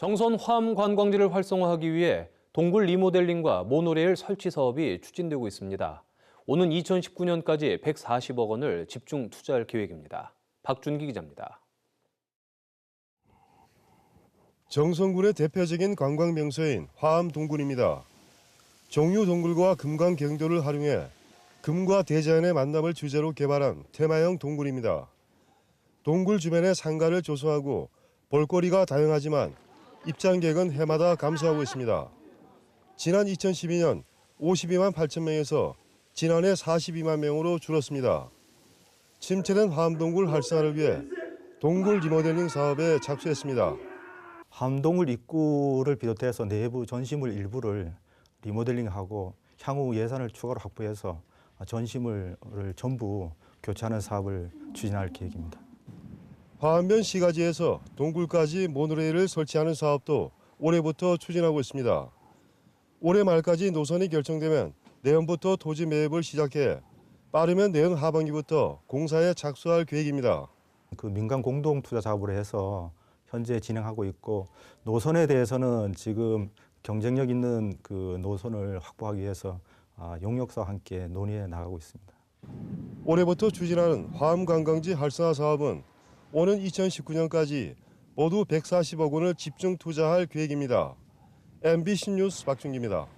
정선 화암 관광지를 활성화하기 위해 동굴 리모델링과 모노레일 설치 사업이 추진되고 있습니다. 오는 2019년까지 140억 원을 집중 투자할 계획입니다. 박준기 기자입니다. 정선군의 대표적인 관광 명소인 화암 동굴입니다. 종유 동굴과 금강 경도를 활용해 금과 대자연의 만남을 주제로 개발한 테마형 동굴입니다. 동굴 주변의 상가를 조성하고 볼거리가 다양하지만 입장객은 해마다 감소하고 있습니다. 지난 2012년 52만 8천 명에서 지난해 42만 명으로 줄었습니다. 침체된 화암동굴 활성화를 위해 동굴 리모델링 사업에 착수했습니다. 함동을 입구를 비롯해서 내부 전시물 일부를 리모델링하고 향후 예산을 추가로 확보해서 전시물을 전부 교체하는 사업을 추진할 계획입니다. 화암변 시가지에서 동굴까지 모노레일을 설치하는 사업도 올해부터 추진하고 있습니다. 올해 말까지 노선이 결정되면 내년부터 토지 매입을 시작해 빠르면 내년 하반기부터 공사에 착수할 계획입니다. 그 민간 공동 투자 사업으로 해서 현재 진행하고 있고 노선에 대해서는 지금 경쟁력 있는 그 노선을 확보하기 위해서 아, 용역사와 함께 논의해 나가고 있습니다. 올해부터 추진하는 화암 관광지 활성화 사업은 오는 2019년까지 모두 140억 원을 집중 투자할 계획입니다. MBC 뉴스 박준기입니다.